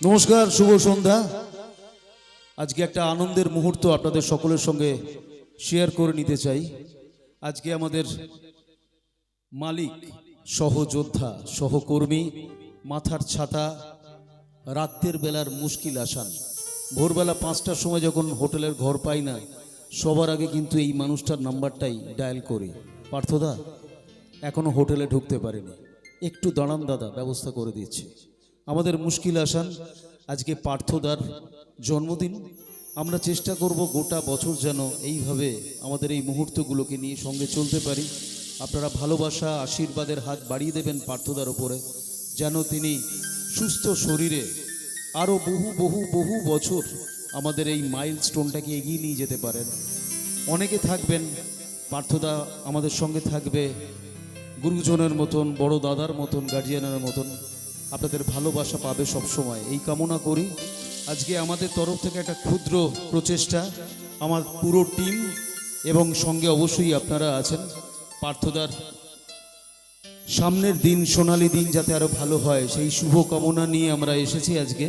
নমস্কার, শুভ সন্ধ্যা। আজকে একটা আনন্দের মুহূর্ত আপনাদের সকলের সঙ্গে শেয়ার করে নিতে চাই। আজকে আমাদের মালিক, সহযোদ্ধা, সহকর্মী, মাথার ছাতা, রাত্রের বেলার মুশকিল আসান। ভোরবেলা পাঁচটার সময় যখন হোটেলের ঘর পাই না, সবার আগে কিন্তু এই মানুষটার নাম্বারটাই ডায়াল করি। পার্থদা, এখনও হোটেলে ঢুকতে পারেনি। একটু দাঁড়ান দাদা, ব্যবস্থা করে দিচ্ছি। আমাদের মুশকিল আসান, আজকে পার্থদার জন্মদিন। আমরা চেষ্টা করব গোটা বছর যেন এইভাবে আমাদের এই মুহূর্তগুলোকে নিয়ে সঙ্গে চলতে পারি। আপনারা ভালোবাসা, আশীর্বাদের হাত বাড়িয়ে দেবেন পার্থদার ওপরে যেন তিনি সুস্থ শরীরে আরও বহু বহু বহু বছর আমাদের এই মাইল স্টোনটাকে এগিয়ে নিয়ে যেতে পারেন। অনেকে থাকবেন, পার্থদা আমাদের সঙ্গে থাকবে, গুরুজনের মতন, বড় দাদার মতন গার্জিয়ানের মতন। আপনাদের ভালোবাসা পাবে সব সময় এই কামনা করি। আজকে আমাদের তরফ থেকে একটা ক্ষুদ্র প্রচেষ্টা, আমার পুরো টিম এবং সঙ্গে অবশ্যই আপনারা আছেন। পার্থদার, সামনের দিন, সোনালি দিন যাতে আরও ভালো হয়, সেই শুভ কামনা নিয়ে আমরা এসেছি আজকে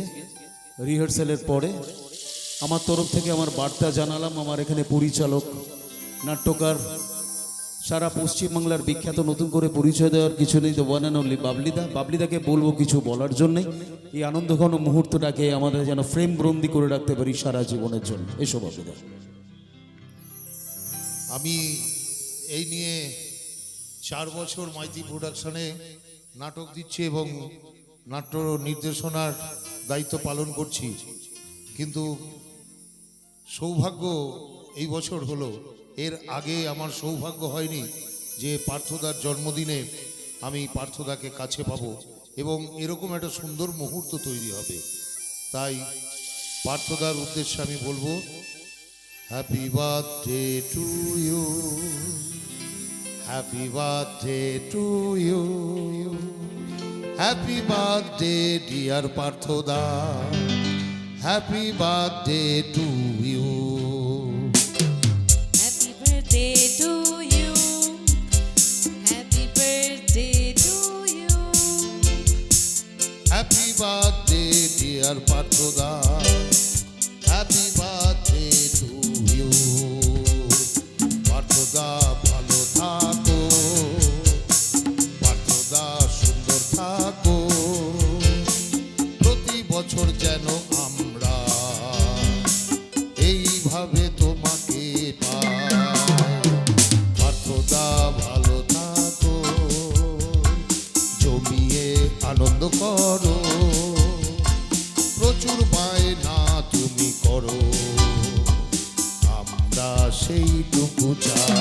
রিহার্সালের পরে। আমার তরফ থেকে আমার বার্তা জানালাম, আমার এখানে পরিচালক, নাট্যকার সারা পশ্চিমবাংলার বিখ্যাত নতুন করে পরিচয় দেওয়ার কিছু নেই তো ওয়ান অ্যান্ড অনলি বাবলিদা। বাবলিদাকে বলব কিছু বলার জন্যে এই আনন্দঘন মুহূর্তটাকে আমাদের যেন ফ্রেম বন্দি করে রাখতে পারি সারা জীবনের জন্য। এসব বাবলিদা। আমি এই নিয়ে চার বছর মাইতি প্রোডাকশনে নাটক দিচ্ছি এবং নাট্য নির্দেশনার দায়িত্ব পালন করছি। কিন্তু সৌভাগ্য এই বছর হলো এর আগে আমার সৌভাগ্য হয়নি যে পার্থদার জন্মদিনে আমি পার্থদাকে কাছে পাবো এবং এরকম একটা সুন্দর মুহূর্ত তৈরি হবে। তাই পার্থদার উদ্দেশ্যে আমি বলব happy birthday to you happy birthday to you happy birthday dear পার্থদা happy birthday to dear পার্থদা আমরা সেইটুকু চাই।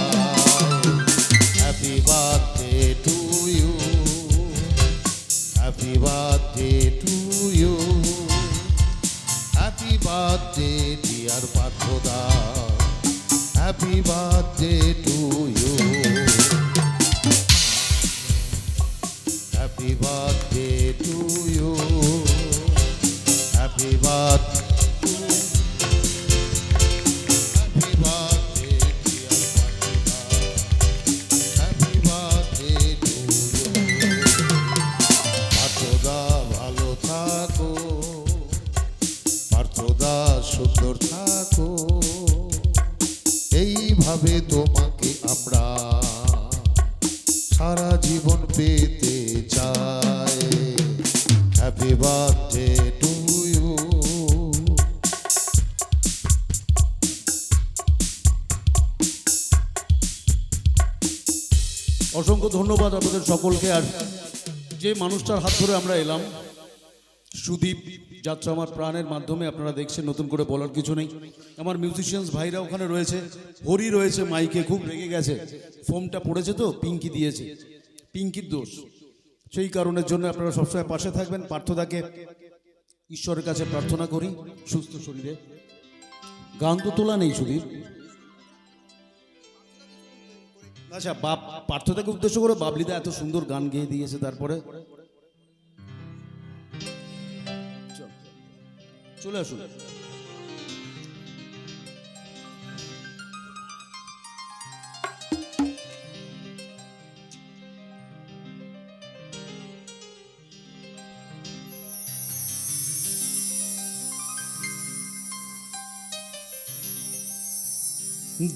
Happy birthday to you happy birthday to you happy birthday dear পার্থদা happy birthday থাকো। এইভাবে তোমাকে আমরা সারা জীবন পেতে চাই। হ্যাপি বার্থডে টু ইউ অসংখ্য ধন্যবাদ আপনাদের সকলকে। আর যে মানুষটার হাত ধরে আমরা এলাম, সুদীপ যাত্রা আমার প্রাণের মাধ্যমে আপনারা দেখছেন, নতুন করে বলার কিছু নেই। আমার মিউজিশিয়ানস ভাইরা ওখানে রয়েছে, হরি রয়েছে মাইকে, খুব রেগে গেছে। ফোমটা পড়েছে তো, পিঙ্কি দিয়েছে। পিঙ্কির দোষ। সেই কারণের জন্য আপনারা সবসময় পাশে থাকবেন। পার্থদাকে ঈশ্বরের কাছে প্রার্থনা করি, সুস্থ শরীরে। গান তো তোলা নেই সুদীপ আচ্ছা বাপ, পার্থদাকে উদ্দেশ্য করে বাবলিদা এত সুন্দর গান গেয়ে দিয়েছে তারপরে? চলে আসুন।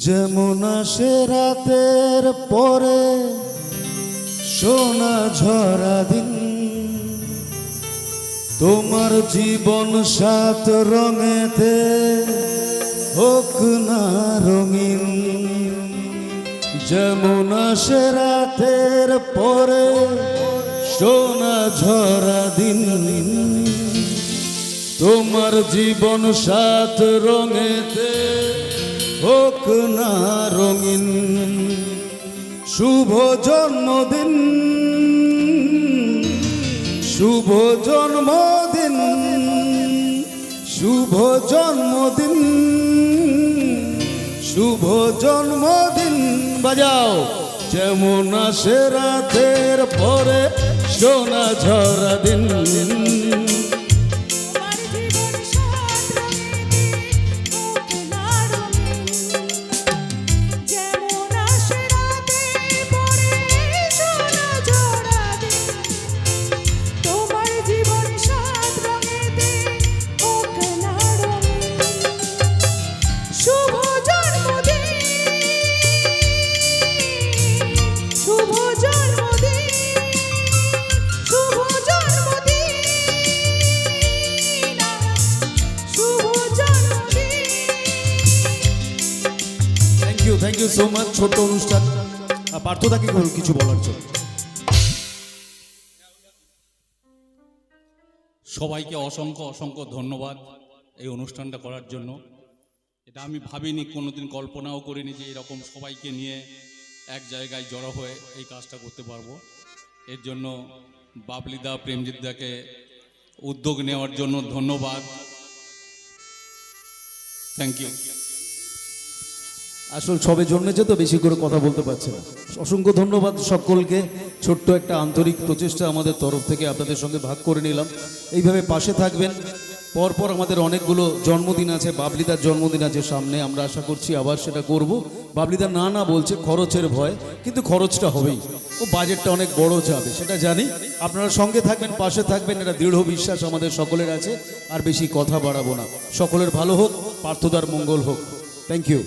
যেমন আসে রাতের পরে সোনা ঝরা দিন তোমার জীবন সাত রঙেতে হোক না রঙিন। যেমন আসে রাতের পরে সোনা ঝরা দিন। তোমার জীবন সাত রঙেতে হোক না রঙিন। শুভ জন্মদিন শুভ জন্মদিন শুভ জন্মদিন শুভ জন্মদিন। বাজাও। যেমন আসে রাতের পরে সোনা ঝরা দিন। সো ছোট্ট অনুষ্ঠান। কিছু বলার জন্য? সবাইকে অসংখ্য অসংখ্য ধন্যবাদ এই অনুষ্ঠানটা করার জন্য। এটা আমি ভাবিনি, কোনোদিন কল্পনাও করিনি যে এরকম সবাইকে নিয়ে এক জায়গায় জড়ো হয়ে এই কাজটা করতে পারব। এর জন্য বাবলিদা প্রেমজিৎদাকে উদ্যোগ নেওয়ার জন্য ধন্যবাদ। থ্যাংক ইউ আসল সবে জন্মেছে তো বেশি করে কথা বলতে পারছে না। অসংখ্য ধন্যবাদ সকলকে। ছোট্ট একটা আন্তরিক প্রচেষ্টা আমাদের তরফ থেকে আপনাদের সঙ্গে ভাগ করে নিলাম। এইভাবে পাশে থাকবেন। পরপর আমাদের অনেকগুলো জন্মদিন আছে, বাবলিদার জন্মদিন আছে সামনে। আমরা আশা করছি আবার সেটা করব। বাবলিদা না না বলছে খরচের ভয়, কিন্তু খরচটা হবেই। ও বাজেটটা অনেক বড় যাবে, সেটা জানি। আপনারা সঙ্গে থাকবেন, পাশে থাকবেন, এটা দৃঢ় বিশ্বাস আমাদের সকলের আছে। আর বেশি কথা বাড়াবো না। সকলের ভালো হোক, পার্থদার মঙ্গল হোক। Thank you